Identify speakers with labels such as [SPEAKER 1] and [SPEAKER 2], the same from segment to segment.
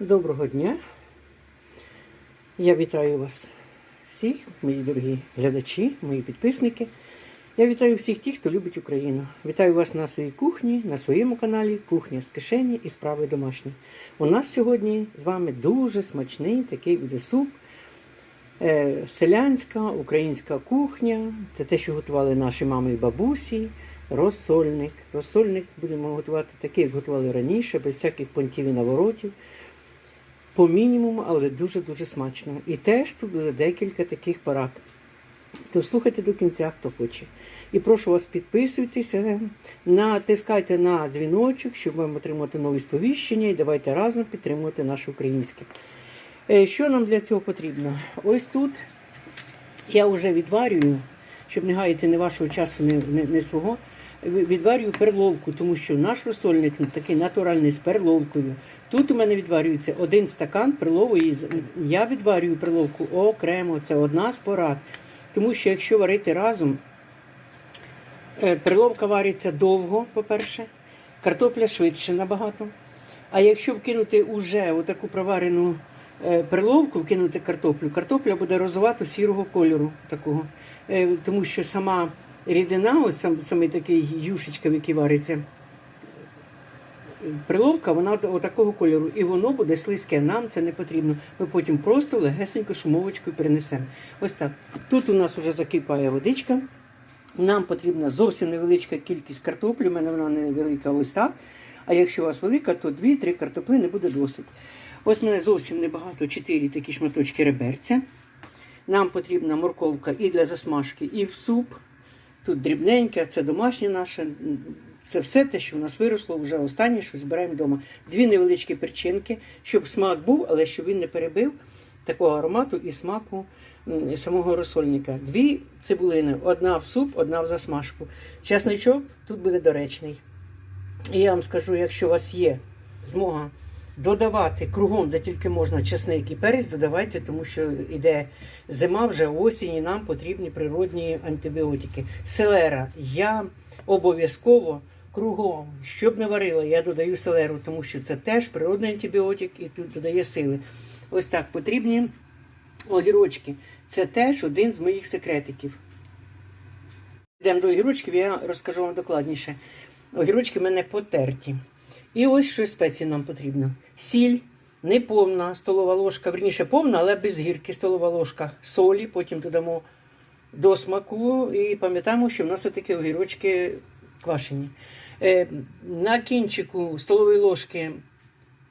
[SPEAKER 1] Доброго дня. Я вітаю вас всіх, мої дорогі глядачі, мої підписники. Я вітаю всіх тих, хто любить Україну. Вітаю вас на своїй кухні, на своєму каналі Кухня з кишені і справи домашні. У нас сьогодні з вами дуже смачний такий буде суп. Е, селянська українська кухня. Це те, що готували наші мами і бабусі. Розсольник. Розсольник будемо готувати такий, як готували раніше, без всяких понтів і наворотів. По мінімуму, але дуже-дуже смачно. І теж тут буде декілька таких порад. То слухайте до кінця, хто хоче. І прошу вас підписуйтеся, натискайте на дзвіночок, щоб вам отримати нові сповіщення, і давайте разом підтримувати наше українське. Е, Що нам для цього потрібно? Ось тут я вже відварюю, щоб не гаяти ні вашого часу, ні, ні, ні свого. Відварюю перловку, тому що наш розсольник такий натуральний з перловкою. Тут у мене відварюється один стакан перлової. з- Я відварюю перловку окремо, це одна з порад. Тому що якщо варити разом, е, перловка вариться довго, по-перше, картопля швидше набагато. А якщо вкинути уже отаку проварену е, перловку, вкинути картоплю, картопля буде розовато сірого кольору такого. Е, Тому що сама рідина, ось сам, саме такий юшечка, в якій вариться, Приловка, вона отакого кольору, і воно буде слизьке. Нам це не потрібно. Ми потім просто легесенько шумовочкою перенесемо. Ось так. Тут у нас вже закипає водичка. Нам потрібна зовсім невеличка кількість картоплі. У мене вона невелика ось так. А якщо у вас велика, то 2-3 картоплини буде досить. Ось в мене зовсім небагато, 4 такі шматочки реберця. Нам потрібна морковка і для засмажки, і в суп. Тут дрібненьке, це домашнє наше. Це все те, що в нас виросло вже останнє, що збираємо вдома. Дві невеличкі перчинки, щоб смак був, але щоб він не перебив такого аромату і смаку самого розсольника. Дві цибулини, одна в суп, одна в засмажку. Часничок тут буде доречний. І я вам скажу, якщо у вас є змога додавати кругом, де тільки можна чесник і перець, додавайте, тому що йде зима, вже осінь, і нам потрібні природні антибіотики. Селера я обов'язково кругом, щоб не варила, я додаю селеру, тому що це теж природний антибіотик і тут додає сили. Ось так потрібні огірочки. Це теж один з моїх секретиків. Йдемо до огірочків, я розкажу вам докладніше. Огірочки в мене потерті. І ось що спеції нам потрібно. Сіль, неповна столова ложка, верніше повна, але без гірки столова ложка солі, потім додамо до смаку і пам'ятаємо, що в нас такі огірочки квашені. Е, на кінчику столової ложки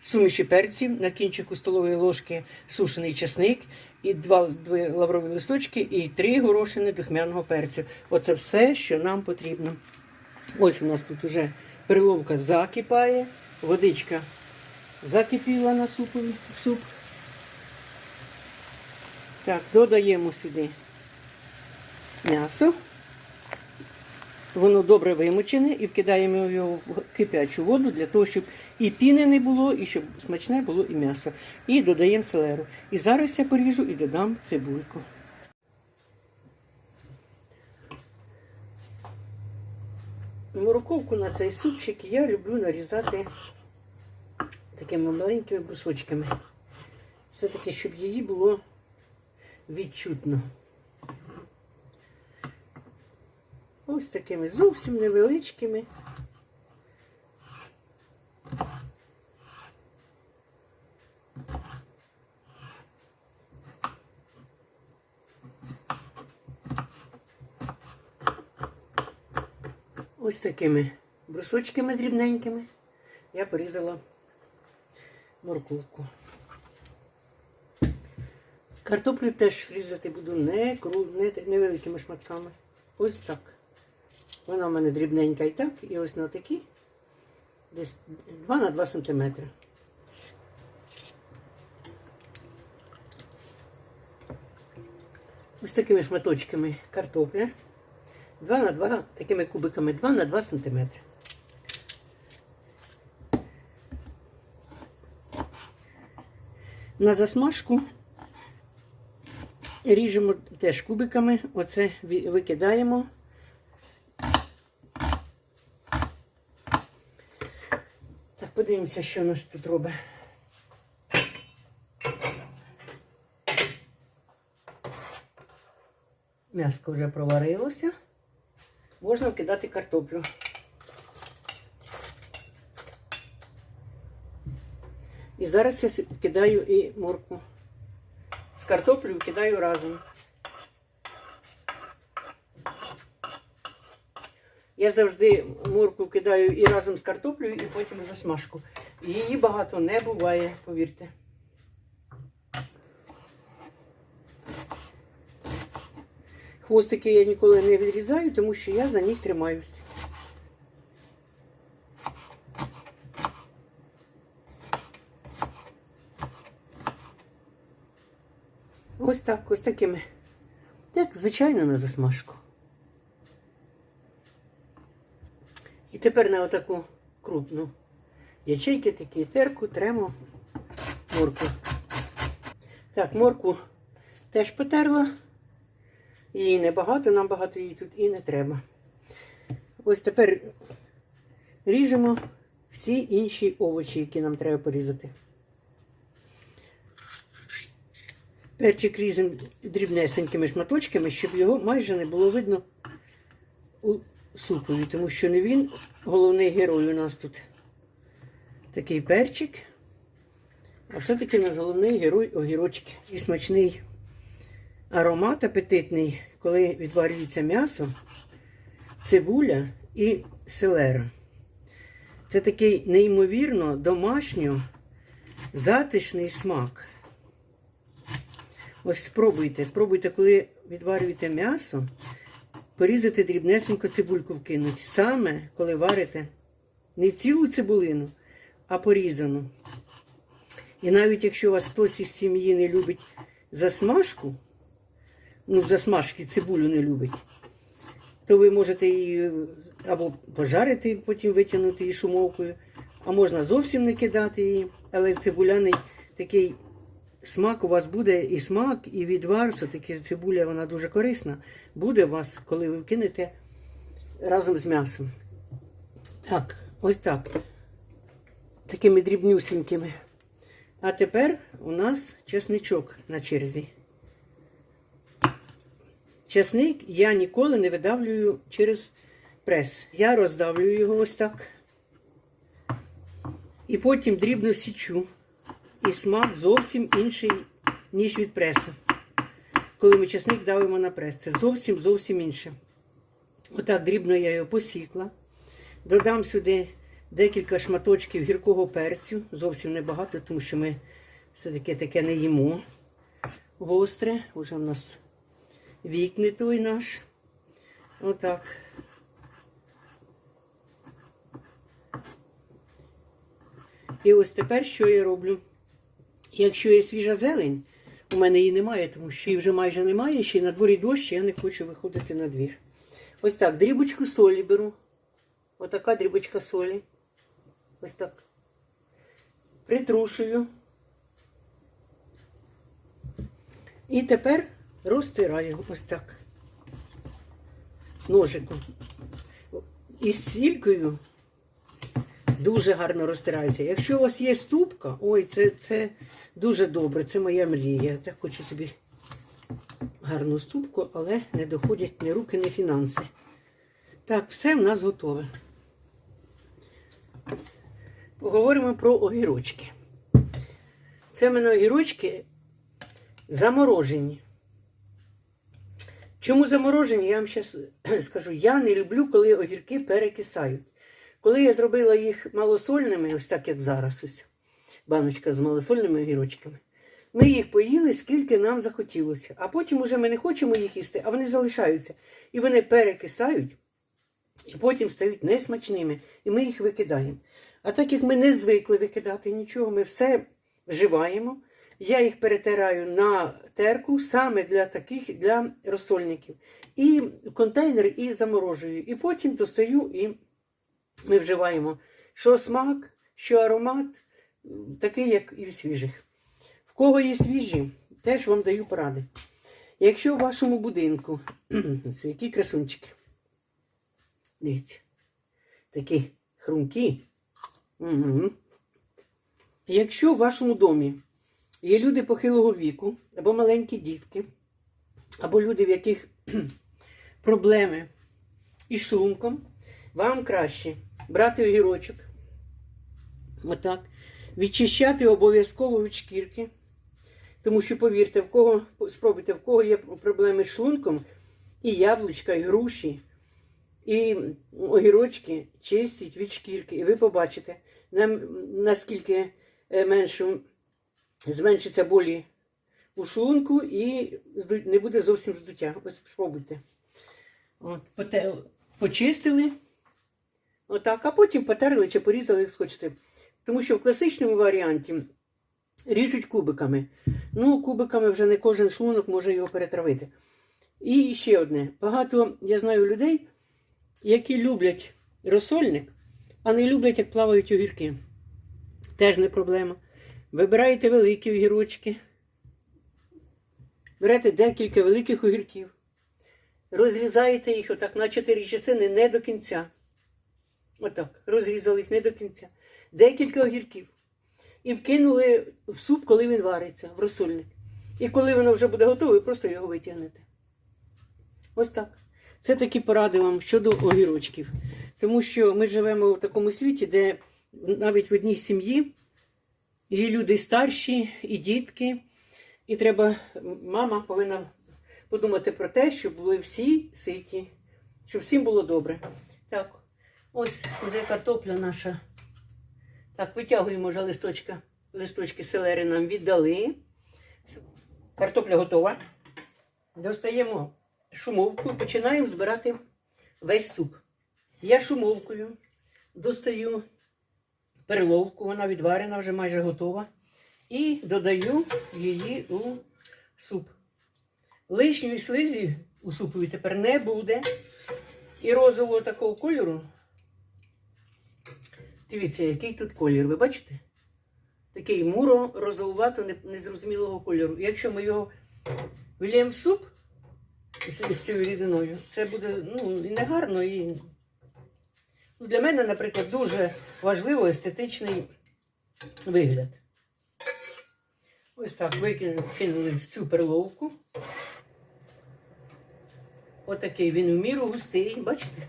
[SPEAKER 1] суміші перців, на кінчику столової ложки сушений чесник, і два, лаврові листочки, і три горошини духмяного перцю. Оце все, що нам потрібно. Ось у нас тут уже переловка закипає, водичка закипіла на в суп. Так, додаємо сюди м'ясо. Воно добре вимочене і вкидаємо його в кипячу воду для того, щоб і піни не було, і щоб смачне було і м'ясо. І додаємо селеру. І зараз я поріжу і додам цибульку. Морковку на цей супчик я люблю нарізати такими маленькими брусочками. Все-таки, щоб її було відчутно. Ось такими зовсім невеличкими. Ось такими брусочками дрібненькими я порізала морковку. Картоплю теж різати буду не, кру... не невеликими шматками. Ось так. Вона в мене дрібненька і так, і ось на такі, десь 2 на 2 сантиметри. Ось такими шматочками картопля. 2 на 2, такими кубиками 2 на 2 сантиметри. На засмажку ріжемо теж кубиками, оце викидаємо. подивимося, що нас тут робить. М'яско вже проварилося. Можна вкидати картоплю. І зараз я кидаю і моркву. З картоплею кидаю разом. Я завжди моркву кидаю і разом з картоплею, і потім засмажку. Її багато не буває, повірте. Хвостики я ніколи не відрізаю, тому що я за них тримаюсь. Ось так, ось такими. Як звичайно на засмажку. І тепер на отаку крупну ячейки такі терку тремо моркву. Так, моркву теж потерла. Її небагато, нам багато її тут і не треба. Ось тепер ріжемо всі інші овочі, які нам треба порізати. Перчик різемо дрібнесенькими шматочками, щоб його майже не було видно супові, тому що не він головний герой у нас тут. Такий перчик. А все-таки у нас головний герой огірочки. І смачний аромат апетитний, коли відварюється м'ясо, цибуля і селера. Це такий неймовірно домашньо затишний смак. Ось спробуйте, спробуйте, коли відварюєте м'ясо, порізати дрібнесенько цибульку вкинуть. Саме коли варите не цілу цибулину, а порізану. І навіть якщо у вас хтось із сім'ї не любить засмажку, ну, засмажки цибулю не любить, то ви можете її або пожарити, потім витягнути її шумовкою, а можна зовсім не кидати її. Але цибуляний такий смак у вас буде і смак, і відвар, все-таки цибуля вона дуже корисна. Буде у вас, коли ви кинете разом з м'ясом. Так, ось так. Такими дрібнюсінькими. А тепер у нас чесничок на черзі. Чесник я ніколи не видавлюю через прес. Я роздавлюю його ось так. І потім дрібно січу. І смак зовсім інший, ніж від пресу. Коли ми чесник давимо на прес. Це зовсім зовсім інше. Отак дрібно я його посікла. Додам сюди декілька шматочків гіркого перцю. Зовсім небагато, тому що ми все-таки таке не їмо. Гостре. Уже в нас вік не той наш. Отак. І ось тепер що я роблю? Якщо є свіжа зелень, у мене її немає, тому що її вже майже немає, ще на дворі дощ, я не хочу виходити на двір. Ось так, дрібочку солі беру. Отака дрібочка солі. Ось так. Притрушую. І тепер розтираю ось так. Ножиком. І з сількою дуже гарно розтирається. Якщо у вас є ступка, ой, це, це дуже добре, це моя мрія. Я так хочу собі гарну ступку, але не доходять ні руки, ні фінанси. Так, все в нас готове. Поговоримо про огірочки. Це в мене огірочки заморожені. Чому заморожені? Я вам зараз скажу. Я не люблю, коли огірки перекисають. Коли я зробила їх малосольними, ось так як зараз, ось баночка з малосольними огірочками, ми їх поїли, скільки нам захотілося. А потім уже ми не хочемо їх їсти, а вони залишаються. І вони перекисають, і потім стають несмачними. І ми їх викидаємо. А так як ми не звикли викидати нічого, ми все вживаємо. Я їх перетираю на терку саме для таких для розсольників. І контейнер і заморожую. І потім достаю і ми вживаємо що смак, що аромат, такий, як і в свіжих. В кого є свіжі, теж вам даю поради. Якщо в вашому будинку, які красунчики, дивіться, такі хрумкі. Угу. Якщо в вашому домі є люди похилого віку або маленькі дітки, або люди, в яких проблеми із шлунком, вам краще брати огірочок, отак, відчищати обов'язково від шкірки. Тому що, повірте, в кого спробуйте, в кого є проблеми з шлунком, і яблучка, і груші, і огірочки чистять від шкірки. І ви побачите, наскільки е, меншу, зменшиться болі у шлунку і не буде зовсім здуття. Ось спробуйте. От, почистили. Отак, а потім потерли чи порізали, як схочете. Тому що в класичному варіанті ріжуть кубиками. Ну, кубиками вже не кожен шлунок може його перетравити. І ще одне. Багато я знаю людей, які люблять розсольник, а не люблять, як плавають огірки. Теж не проблема. Вибираєте великі огірочки. Берете декілька великих огірків. Розрізаєте їх отак на чотири частини не до кінця. Отак. Розрізали їх не до кінця. Декілька огірків. І вкинули в суп, коли він вариться, в розсольник. І коли воно вже буде готове, ви просто його витягнете. Ось так. Це такі поради вам щодо огірочків. Тому що ми живемо в такому світі, де навіть в одній сім'ї є люди старші, і дітки. І треба, мама повинна подумати про те, щоб були всі ситі, щоб всім було добре. Так, ось вже картопля наша. Так, витягуємо вже листочка. Листочки селери нам віддали. Картопля готова. Достаємо шумовку і починаємо збирати весь суп. Я шумовкою достаю перловку, вона відварена, вже майже готова. І додаю її у суп. Лишньої слизі у супові тепер не буде. І розового такого кольору. Дивіться, який тут колір, ви бачите? Такий муро розовувато незрозумілого кольору. Якщо ми його виліємо в суп з, цією рідиною, це буде ну, і негарно, і ну, для мене, наприклад, дуже важливо естетичний вигляд. Ось так викинули кинули в цю перловку. Отакий він в міру густий, бачите?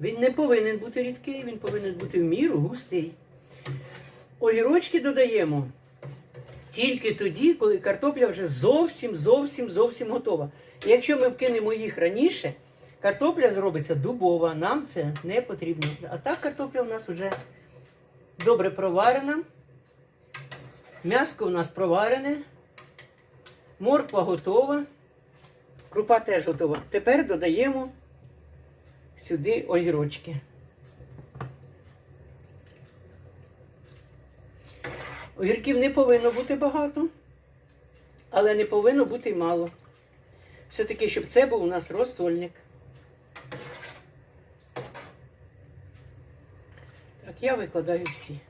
[SPEAKER 1] Він не повинен бути рідкий, він повинен бути в міру густий. Огірочки додаємо тільки тоді, коли картопля вже зовсім, зовсім, зовсім готова. І якщо ми вкинемо їх раніше, картопля зробиться дубова, нам це не потрібно. А так картопля у нас вже добре проварена. М'яско у нас проварене, морква готова, крупа теж готова. Тепер додаємо сюди огірочки. Огірків не повинно бути багато, але не повинно бути мало. Все-таки, щоб це був у нас розсольник. Так, я викладаю всі.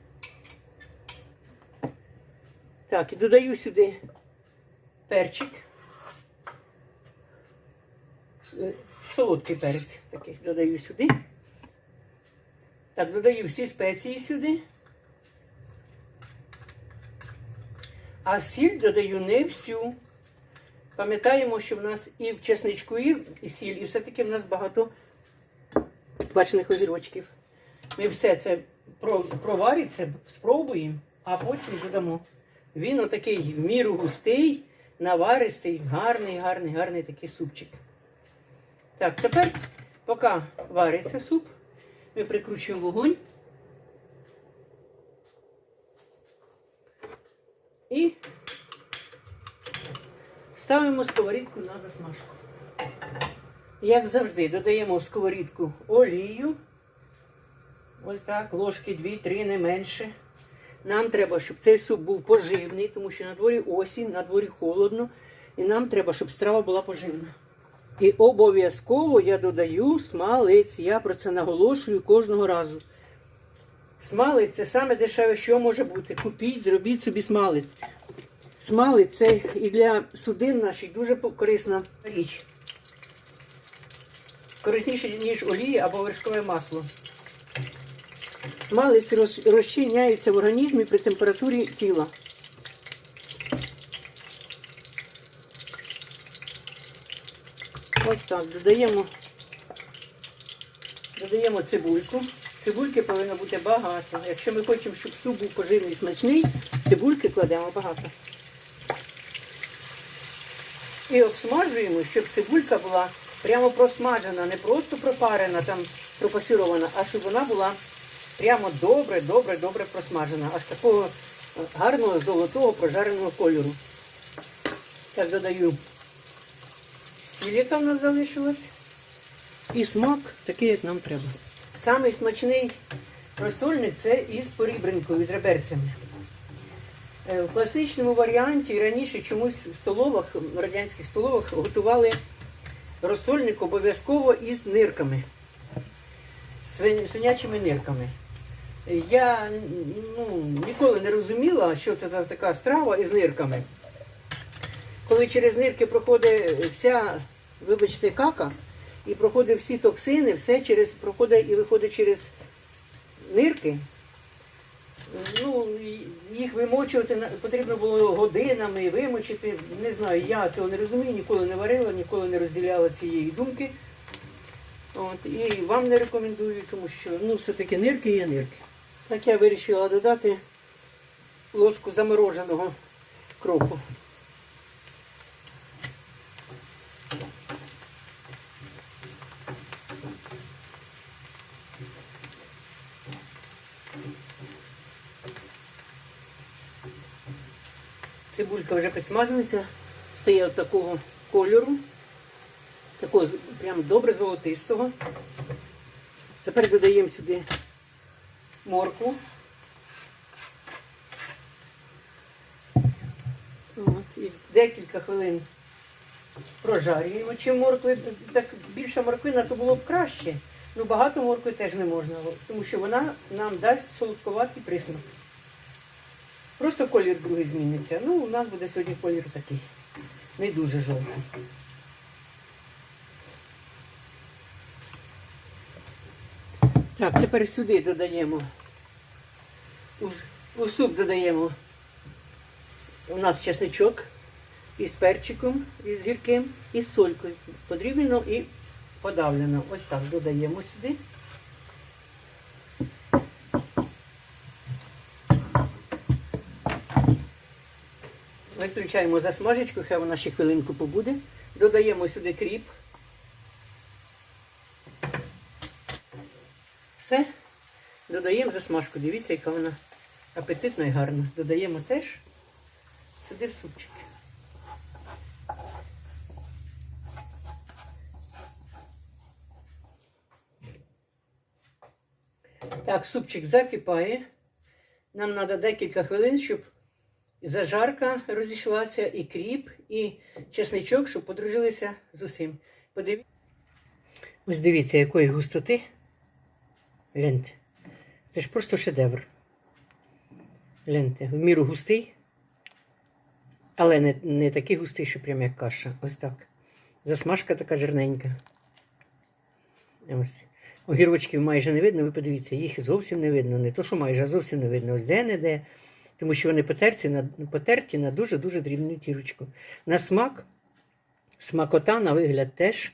[SPEAKER 1] Так, і додаю сюди перчик. Солодкий перець такий додаю сюди. Так, додаю всі спеції сюди. А сіль додаю не всю. Пам'ятаємо, що в нас і в чесничку і сіль, і все-таки в нас багато бачених огірочків. Ми все це провариться, спробуємо, а потім додамо. Він отакий в міру густий, наваристий, гарний, гарний, гарний такий супчик. Так, тепер, поки вариться суп, ми прикручуємо вогонь. І ставимо сковорідку на засмажку. Як завжди, додаємо в сковорідку олію. Ось так, ложки 2-3, не менше. Нам треба, щоб цей суп був поживний, тому що на дворі осінь, на дворі холодно, і нам треба, щоб страва була поживна. І обов'язково я додаю смалець. Я про це наголошую кожного разу. Смалець це саме дешеве, що може бути. Купіть, зробіть собі смалець. Смалець це і для судин наших дуже корисна річ. Корисніше, ніж олія або вершкове масло. Смалець розчиняється в організмі при температурі тіла. Ось так, додаємо, додаємо цибульку. Цибульки повинно бути багато. Якщо ми хочемо, щоб суп був поживний і смачний, цибульки кладемо багато. І обсмажуємо, щоб цибулька була прямо просмажена, не просто пропарена, там пропасірована, а щоб вона була прямо добре, добре, добре просмажена. Аж такого гарного золотого прожареного кольору. Так додаю сіль, яка в нас залишилась. І смак такий, як нам треба. Самий смачний розсольник це із порібринкою, з реберцями. Е, В класичному варіанті раніше чомусь в столовах, в радянських столовах готували розсольник обов'язково із нирками, свинячими нирками. Я ну, ніколи не розуміла, що це за така страва із нирками. Коли через нирки проходить вся, вибачте, кака, і проходить всі токсини, все через проходить і виходить через нирки. Ну, їх вимочувати потрібно було годинами, вимочити. Не знаю, я цього не розумію, ніколи не варила, ніколи не розділяла цієї думки. От, і вам не рекомендую, тому що ну, все-таки нирки є нирки. Так я вирішила додати ложку замороженого кропу. Цибулька вже підсмажується, стає от такого кольору, такого прям добре золотистого. Тепер додаємо сюди моркву. От, і декілька хвилин прожарюємо. Чим моркви, так більше морквина, то було б краще. Ну багато моркви теж не можна, тому що вона нам дасть солодковатий присмак. Просто колір другий зміниться. Ну, у нас буде сьогодні колір такий. Не дуже жовтий. Так, тепер сюди додаємо. У, у суп додаємо. У нас чесничок із перчиком, із гірким, і з солькою. Подрібнено і подавлено. Ось так додаємо сюди. Виключаємо засмажечку, хай вона ще хвилинку побуде. Додаємо сюди кріп. Все. Додаємо засмажку. Дивіться, яка вона апетитна і гарна. Додаємо теж сюди в супчик. Так, супчик закипає. Нам треба декілька хвилин, щоб зажарка розійшлася, і кріп, і чесничок, щоб подружилися з усім. Подивіться. Ось дивіться, якої густоти. Гляньте. Це ж просто шедевр. Гляньте, в міру густий, але не, не такий густий, що прям як каша. Ось так. Засмажка така жирненька. Ось. Огірочків майже не видно, ви подивіться, їх зовсім не видно. Не то, що майже, а зовсім не видно. Ось де-не-де. Тому що вони потерті на, потерті на дуже-дуже дрібну тірочку. На смак, смакота, на вигляд теж.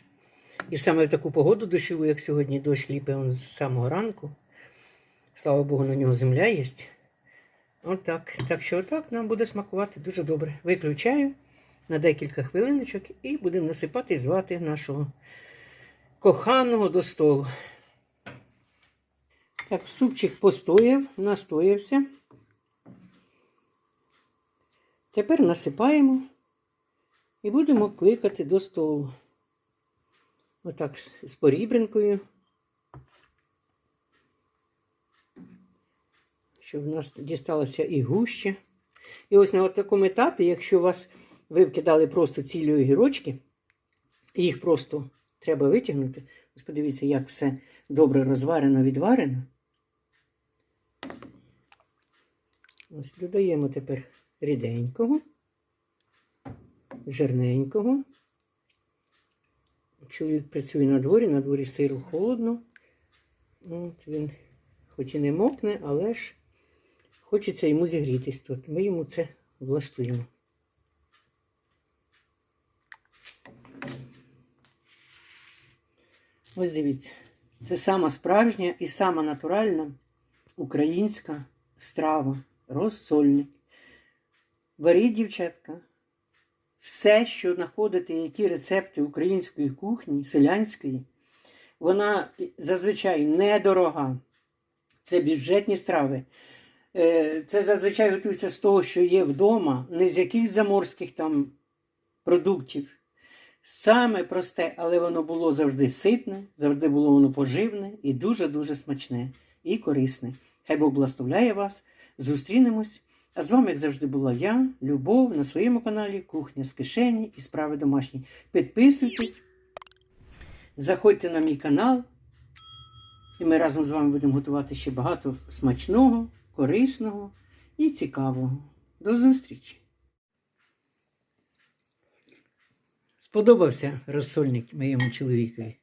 [SPEAKER 1] І саме в таку погоду дощову, як сьогодні, дощ он з самого ранку. Слава Богу, на нього земля є. Отак. Так що отак нам буде смакувати дуже добре. Виключаю на декілька хвилиночок і будемо насипати і звати нашого коханого до столу. Так, супчик постояв, настоявся. Тепер насипаємо і будемо кликати до столу. Отак з порібринкою. Щоб в нас дісталося і гуще. І ось на такому етапі, якщо у вас ви вкидали просто цілі огірочки, їх просто треба витягнути. Ось подивіться, як все добре розварено, відварено. Ось додаємо тепер ріденького, жирненького. Чоловік працює на дворі, на дворі сиру холодно. От він хоч і не мокне, але ж хочеться йому зігрітись тут. Ми йому це влаштуємо. Ось дивіться. Це сама справжня і сама натуральна українська страва. Розсольник. Беріть, дівчатка, все, що знаходите, які рецепти української кухні, селянської, вона зазвичай недорога. Це бюджетні страви. Е, Це зазвичай готується з того, що є вдома, не з якихось заморських там продуктів. Саме просте, але воно було завжди ситне, завжди було воно поживне і дуже-дуже смачне і корисне. Хай Бог благословляє вас. Зустрінемось. А з вами, як завжди, була я, Любов, на своєму каналі Кухня з кишені і справи домашні. Підписуйтесь, заходьте на мій канал, і ми разом з вами будемо готувати ще багато смачного, корисного і цікавого. До зустрічі! Сподобався розсольник моєму чоловікові.